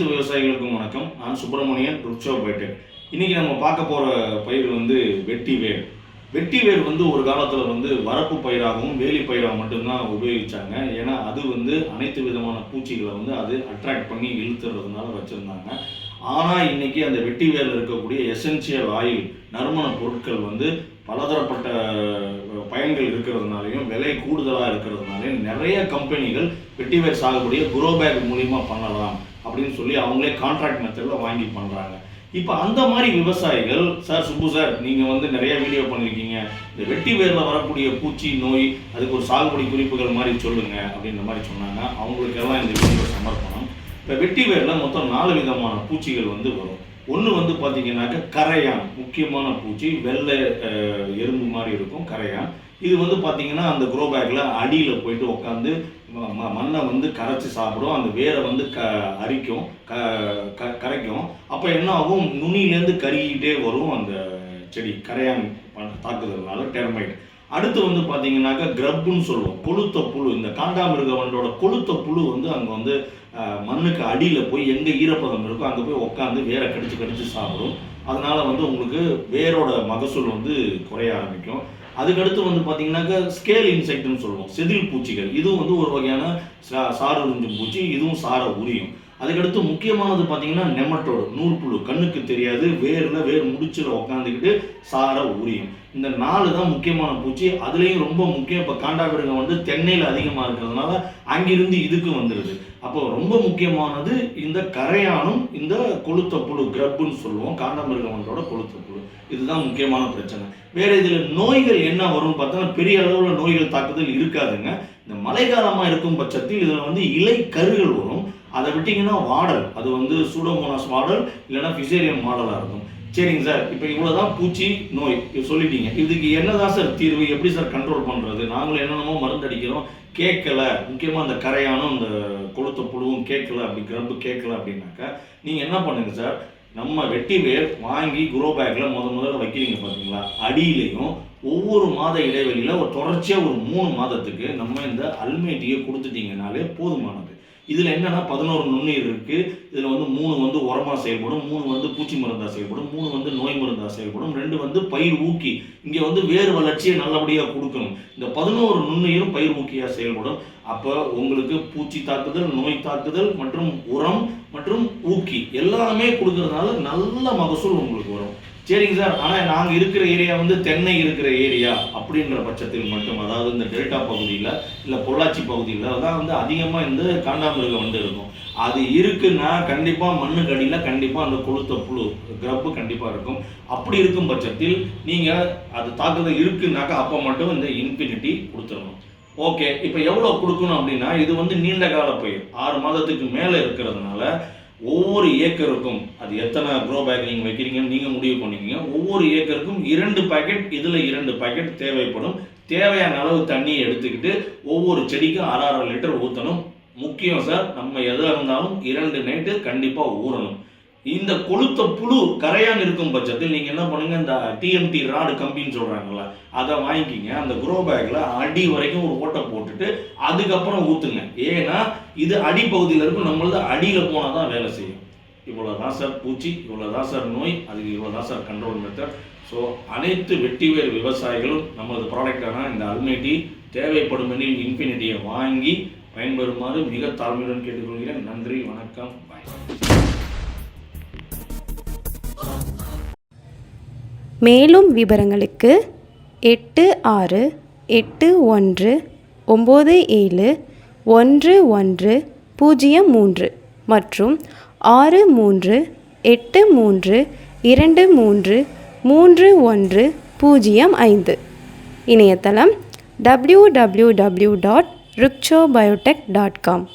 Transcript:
அனைத்து விவசாயிகளுக்கும் வணக்கம். நான் சுப்பிரமணியன் ருக்ஷோ பைடெக் இன்னைக்கு நம்ம பார்க்க போகிற பயிர் வந்து வெட்டி வேர். வெட்டி வேர் வந்து ஒரு காலத்தில் வந்து வரப்பு பயிராகவும் வேலி பயிராக மட்டும்தான் உபயோகிச்சாங்க. ஏன்னா அது வந்து அனைத்து விதமான பூச்சிகளை வந்து அது அட்ராக்ட் பண்ணி இழுத்துறதுனால வச்சுருந்தாங்க. ஆனால் இன்னைக்கு அந்த வெட்டி வேலில் இருக்கக்கூடிய எசென்சியல் ஆயில் நறுமண பொருட்கள் வந்து பலதரப்பட்ட பயன்கள் இருக்கிறதுனாலையும் விலை கூடுதலாக இருக்கிறதுனாலையும் நிறைய கம்பெனிகள் வெட்டிவேர் சாகுபடியை குரோ பேக் மூலியமாக பண்ணலாம் அப்படின்னு சொல்லி அவங்களே கான்ட்ராக்ட் மெத்தடில் வாங்கி பண்ணுறாங்க இப்போ அந்த மாதிரி விவசாயிகள் சார் சுப்பு சார் நீங்கள் வந்து நிறைய வீடியோ பண்ணியிருக்கீங்க இந்த வெட்டி வேரில் வரக்கூடிய பூச்சி நோய் அதுக்கு ஒரு சாகுபடி குறிப்புகள் மாதிரி சொல்லுங்கள் அப்படின்ற மாதிரி சொன்னாங்க. அவங்களுக்கெல்லாம் இந்த வீடியோ சமர்ப்பணம். இப்போ வெட்டி வேரில் மொத்தம் நாலு விதமான பூச்சிகள் வந்து வரும். ஒன்று வந்து பார்த்தீங்கன்னாக்கா கரையான் முக்கியமான பூச்சி வெள்ளை எறும்பு மாதிரி இருக்கும் கரையான். இது வந்து பார்த்தீங்கன்னா அந்த க்ரோ பேக்கில் அடியில் போயிட்டு உட்காந்து மண்ணை வந்து கரைச்சி சாப்பிடும். அந்த வேரை வந்து க அரிக்கும் க க கரைக்கும். அப்போ என்ன ஆகும்? நுனியிலேருந்து கருகிட்டே வரும் அந்த செடி. கரையான் தாக்குதல்னால டெர்மைட் அடுத்து வந்து பார்த்தீங்கன்னாக்கா கிரப்புன்னு சொல்லுவோம். கொளுத்த புழு. இந்த காண்டாமிருக வண்டோட கொளுத்த புழு வந்து அங்கே வந்து மண்ணுக்கு அடியில் போய் எங்கே ஈரப்பதம் இருக்கோ அங்கே போய் உட்காந்து வேரை கடிச்சு கடிச்சு சாப்பிடும். அதனால வந்து உங்களுக்கு வேரோட மகசூல் வந்து குறைய ஆரம்பிக்கும். அதுக்கடுத்து வந்து பார்த்தீங்கன்னாக்கா ஸ்கேல் இன்செக்ட்னு சொல்லுவோம். செதில் பூச்சிகள். இதுவும் வந்து ஒரு வகையான சா சாறு உறிஞ்சும் பூச்சி. இதுவும் சாரை உரியும். அதுக்கடுத்து முக்கியமானது பார்த்தீங்கன்னா நெமட்டோடு. நூற்புழு. கண்ணுக்கு தெரியாது. வேரில் வேர் முடிச்சில் உட்காந்துக்கிட்டு சாரை உரியும். இந்த நாலு தான் முக்கியமான பூச்சி. அதுலேயும் ரொம்ப முக்கியம் இப்போ காண்டாமிருகம் வந்து தென்னையில் அதிகமாக இருக்கிறதுனால அங்கிருந்து இதுக்கு வந்துடுது அப்போ ரொம்ப முக்கியமானது இந்த கரையானும் இந்த கொளுத்த புழு கிரப்புன்னு சொல்லுவோம். காண்டாமிருகவனோட கொளுத்த புழு. இதுதான் முக்கியமான பிரச்சனை. வேறு இதில் நோய்கள் என்ன வரும்னு பார்த்தோன்னா பெரிய அளவில் நோய்கள் தாக்குதல் இருக்காதுங்க. இந்த மழைக்காலமாக இருக்கும் பட்சத்தில் இதில் வந்து இலை கருகள் வரும். அதை விட்டிங்கன்னா வாடல். அது வந்து சூடோமோனாஸ் வாடல் இல்லைன்னா ஃபிசேரியம் மாடலாக இருக்கும். சரிங்க சார். இப்போ இவ்வளோதான் பூச்சி நோய். இது சொல்லிட்டீங்க. இதுக்கு என்னதான் சார் தீர்வு? எப்படி சார் கண்ட்ரோல் பண்ணுறது நாங்களும் என்னென்னமோ மருந்து அடிக்கிறோம். கேட்கல. முக்கியமாக அந்த கரையானும் இந்த கொளுத்த புழுவும் கேட்கல. அப்படி கிரம்பு கேட்கல அப்படின்னாக்கா நீங்கள் என்ன பண்ணுங்க சார்? நம்ம வெட்டி வேர் வாங்கி குரோ பேக்கில் முத முதல்ல வைக்கிறீங்க பார்த்தீங்களா அடியிலையும் ஒவ்வொரு மாத இடைவெளியில் ஒரு தொடர்ச்சியாக ஒரு மூணு மாதத்துக்கு நம்ம இந்த அல்மேட்டியை கொடுத்துட்டீங்கனாலே போதுமானது. இதில் என்னென்னா பதினோரு நுண்ணுயிர் இருக்குது இதில் வந்து மூணு வந்து உரமாக செயல்படும் மூணு வந்து பூச்சி மருந்தாக செயல்படும் மூணு வந்து நோய் மருந்தாக செயல்படும் ரெண்டு வந்து பயிர் ஊக்கி. இங்கே வந்து வேறு வளர்ச்சியை நல்லபடியாக கொடுக்கணும். இந்த பதினோரு நுண்ணுயிரும் பயிர் ஊக்கியாக செயல்படும். அப்போ உங்களுக்கு பூச்சி தாக்குதல் நோய் தாக்குதல் மற்றும் உரம் மற்றும் ஊக்கி எல்லாமே கொடுக்கறதுனால நல்ல மகசூல் உங்களுக்கு வரும். சரிங்க சார். ஆனால் நாங்கள் இருக்கிற ஏரியா வந்து தென்னை இருக்கிற ஏரியா அப்படின்ற பட்சத்தில் மட்டும் அதாவது இந்த டெல்டா பகுதியில் இல்லை பொள்ளாச்சி பகுதியில் தான் வந்து அதிகமாக இந்த காண்டாமிருகம் வந்து இருக்கும். அது இருக்குன்னா கண்டிப்பாக மண்ணுக்கு அடியில் கண்டிப்பாக அந்த கொளுத்த புழு கிரப்பு கண்டிப்பாக இருக்கும். அப்படி இருக்கும் பட்சத்தில் நீங்கள் அது தாக்குதல் இருக்குன்னாக்கா அப்போ மட்டும் இந்த இன்ஃபினிட்டி கொடுத்துடணும். ஓகே இப்போ எவ்வளோ கொடுக்கணும் அப்படின்னா இது வந்து நீண்ட கால பயிர். ஆறு மாதத்துக்கு மேலே இருக்கிறதுனால ஒவ்வொரு ஏக்கருக்கும் அது எத்தனை க்ரோ பேக் நீங்கள் வைக்கிறீங்கன்னு நீங்கள் முடிவு பண்ணிக்கிங்க. ஒவ்வொரு ஏக்கருக்கும் இரண்டு பாக்கெட் இதில் இரண்டு பாக்கெட் தேவைப்படும். தேவையான அளவு தண்ணியை எடுத்துக்கிட்டு ஒவ்வொரு செடிக்கும் அரை அரை லிட்டர் ஊற்றணும் முக்கியம் சார் நம்ம எதாக இருந்தாலும் இரண்டு நைட்டு கண்டிப்பாக ஊறணும். இந்த கொளுத்த புழு கரையான் இருக்கும் பட்சத்தில் நீங்கள் என்ன பண்ணுங்க இந்த டிஎம்டி ராடு கம்பின்னு சொல்கிறாங்களா அதை வாங்கிக்கிங்க. அந்த குரோ பேக்கில் அடி வரைக்கும் ஒரு ஓட்டை போட்டுட்டு அதுக்கப்புறம் ஊற்றுங்க ஏன்னா இது அடிப்பகுதியில் இருக்கும் நம்மளது அடியில் போனால் தான் வேலை செய்யும். இவ்வளோ தான் சார் பூச்சி இவ்வளோ தான் சார் நோய் அதுக்கு இவ்வளோ தான் சார் கண்ட்ரோல் மெத்தட் ஸோ அனைத்து வெட்டிவேர் விவசாயிகளும் நமது ப்ராடக்டான இந்த அல்மைட்டி தேவைப்படும் எனில் இன்ஃபினிட்டியை வாங்கி பயன்பெறுமாறு மிக தாழ்மையுடன் கேட்டுக்கொள்கிறேன். நன்றி வணக்கம் பாய் மேலும் விவரங்களுக்கு எட்டு ஆறு எட்டு ஒன்று ஒம்பது ஏழு ஒன்று ஒன்று பூஜ்ஜியம் மூன்று மற்றும் ஆறு மூன்று எட்டு மூன்று இரண்டு மூன்று மூன்று ஒன்று பூஜ்ஜியம் ஐந்து. இணையதளம் www.rukshobiotech.com dot Ruksho biotech dot com